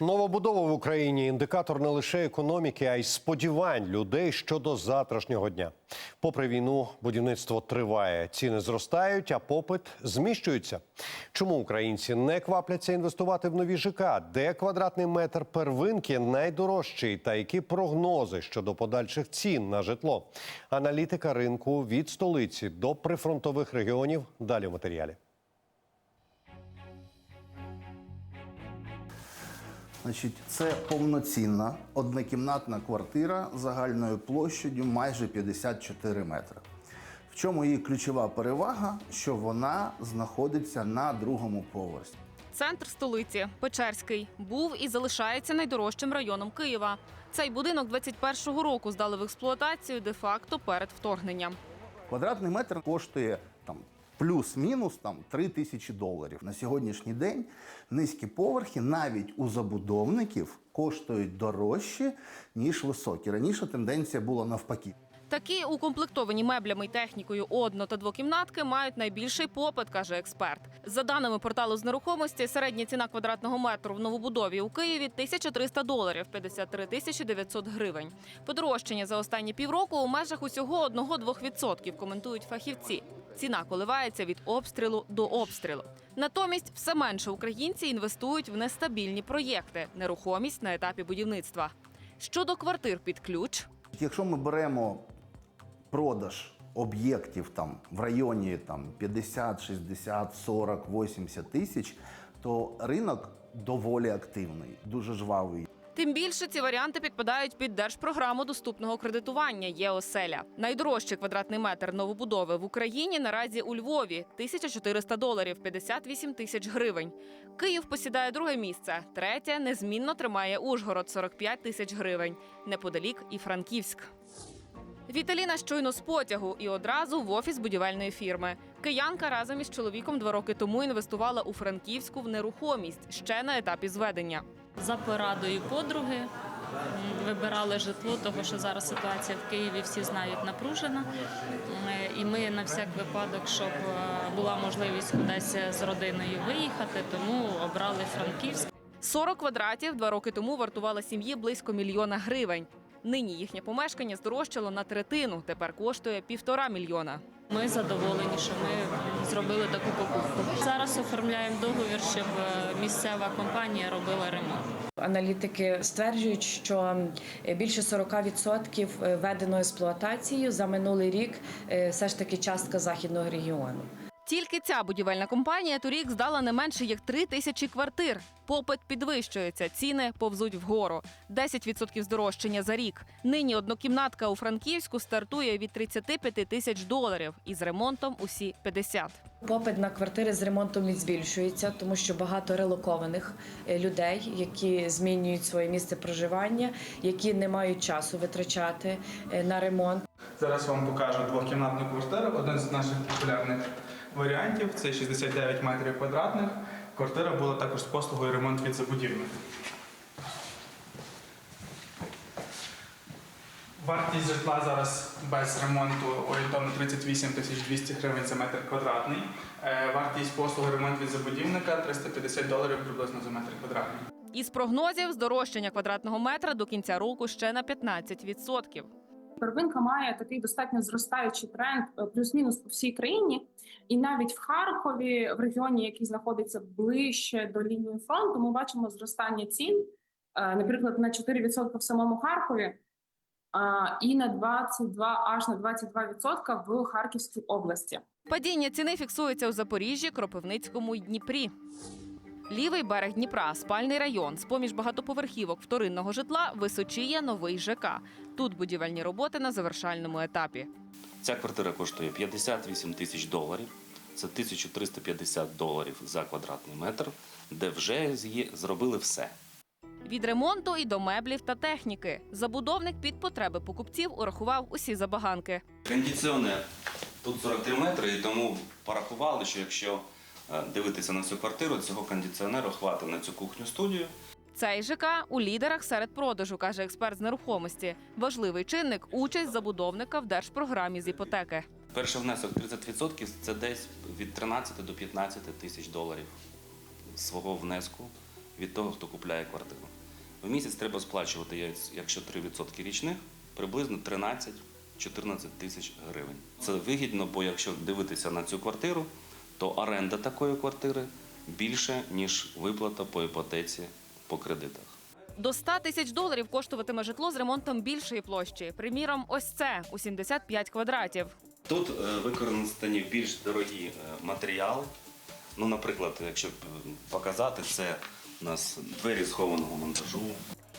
Новобудова в Україні індикатор не лише економіки, а й сподівань людей щодо завтрашнього дня. Попри війну, будівництво триває, ціни зростають, а попит зміщується. Чому українці не квапляться інвестувати в нові ЖК? Де квадратний метр первинки найдорожчий? Та які прогнози щодо подальших цін на житло? Аналітика ринку від столиці до прифронтових регіонів. Далі в матеріалі. Значить, це повноцінна однокімнатна квартира загальною площадю майже 54 метри. В чому її ключова перевага, що вона знаходиться на другому поверсі. Центр столиці Печерський був і залишається найдорожчим районом Києва. Цей будинок 21-го року здали в експлуатацію де-факто перед вторгненням. Квадратний метр коштує плюс-мінус там 3 тисячі доларів. На сьогоднішній день низькі поверхи навіть у забудовників коштують дорожче, ніж високі. Раніше тенденція була навпаки. Такі укомплектовані меблями й технікою одно та двокімнатки мають найбільший попит, каже експерт. За даними порталу з нерухомості, середня ціна квадратного метру в новобудові у Києві 1300 доларів 53 тисячі 900 гривень. Подорожчання за останні півроку у межах усього 1-2%, коментують фахівці. Ціна коливається від обстрілу до обстрілу. Натомість все менше українці інвестують в нестабільні проєкти, нерухомість на етапі будівництва. Щодо квартир під ключ, Якщо ми беремо продаж об'єктів там в районі там 50, 60, 40, 80 тисяч, то ринок доволі активний, дуже жвавий. Тим більше ці варіанти підпадають під держпрограму доступного кредитування ЄОСЕЛЯ. Найдорожчий квадратний метр новобудови в Україні наразі у Львові 1400 доларів 58 тисяч гривень. Київ посідає друге місце. Третє незмінно тримає Ужгород 45 тисяч гривень. Неподалік і Франківськ. Віталіна щойно з потягу і одразу в офіс будівельної фірми. Киянка разом із чоловіком два роки тому інвестувала у Франківську в нерухомість ще на етапі зведення. За порадою подруги вибирали житло, тому що зараз ситуація в Києві всі знають напружена. І ми на всяк випадок, щоб е, була можливість кудись з родиною виїхати, тому обрали Франківськ. 40 квадратів два роки тому вартувала сім'ї близько мільйона гривень. Нині їхнє помешкання здорожчало на третину. Тепер коштує півтора мільйона. Ми задоволені, що ми зробили таку покупку. Зараз оформляємо договір, щоб е, місцева компанія робила ремонт. Аналітики стверджують, що е, більше 40% введено експлуатацію за минулий рік е, все ж таки частка західного регіону. Тільки ця будівельна компанія торік здала не менше як три тисячі квартир. Попит підвищується, ціни повзуть вгору. 10% здорожчання за рік. Нині однокімнатка у Франківську стартує від 35 тисяч доларів і з ремонтом усі 50. Попит на квартири з ремонтом не збільшується, тому що багато релокованих е, людей, які змінюють своє місце проживання, які не мають часу витрачати е, на ремонт. Зараз вам покажу двохкімнатну квартиру. Один з наших популярних варіантів це 69 метрів квадратних. Квартира була також з послугою ремонт від забудівника. Вартість житла зараз без ремонту орієнтовно 38 тисяч 200 гривень за метр квадратний. Е, Вартість послуги ремонт від забудівника 350 доларів приблизно за метр квадратний. Із прогнозів здорожчання квадратного метра до кінця року ще на 15%. Первинка має такий достатньо зростаючий тренд е, плюс-мінус по всій країні, і навіть в Харкові, в регіоні, який знаходиться ближче до лінії фронту, ми бачимо зростання цін, е, наприклад, на 4% в самому Харкові, і на 22, аж на 22% в Харківській області. Падіння ціни фіксується у Запоріжжі, Кропивницькому й Дніпрі. Лівий берег Дніпра, спальний район. З поміж багатоповерхівок вторинного житла височіє новий ЖК. Тут будівельні роботи на завершальному етапі. Ця квартира коштує 58 тисяч доларів. Це 1350 доларів за квадратний метр, де вже зробили все. Від ремонту і до меблів та техніки. Забудовник під потреби покупців урахував усі забаганки. Кондиціонер тут 43 метри, і тому порахували, що якщо дивитися на цю квартиру, цього кондиціонеру хватить на цю кухню студію. Цей ЖК у лідерах серед продажу, каже експерт з нерухомості. Важливий чинник участь забудовника в держпрограмі з іпотеки. Перший внесок 30% це десь від 13 до 15 тисяч доларів свого внеску від того, хто купляє квартиру. В місяць треба сплачувати, якщо 3% річних, приблизно 13-14 тисяч гривень. Це вигідно, бо якщо дивитися на цю квартиру, то оренда такої квартири більше, ніж виплата по іпотеці по кредитах. До 100 тисяч доларів коштуватиме житло з ремонтом більшої площі. Приміром, ось це у 75 квадратів. Тут е, використані більш дорогі е, матеріали. Ну, наприклад, якщо показати, це у нас двері схованого монтажу.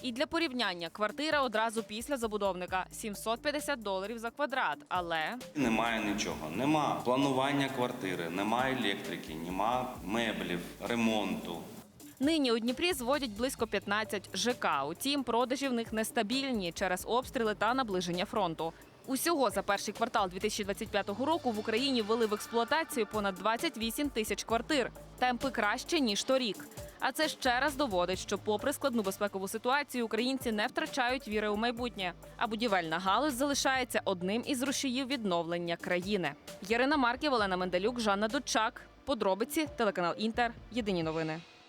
І для порівняння квартира одразу після забудовника 750 доларів за квадрат. Але Немає нічого. Нема планування квартири, немає електрики, нема меблів, ремонту. нині у Дніпрі зводять близько 15 ЖК. Утім, продажі в них нестабільні через обстріли та наближення фронту. Усього за перший квартал 2025 року в Україні ввели в експлуатацію понад 28 тисяч квартир. Темпи краще ніж торік. А це ще раз доводить, що, попри складну безпекову ситуацію, українці не втрачають віри у майбутнє. А будівельна галузь залишається одним із рушіїв відновлення країни. Ярина Марків, Олена Мендалюк, Жанна Дочак. Подробиці телеканал Інтер. Єдині новини.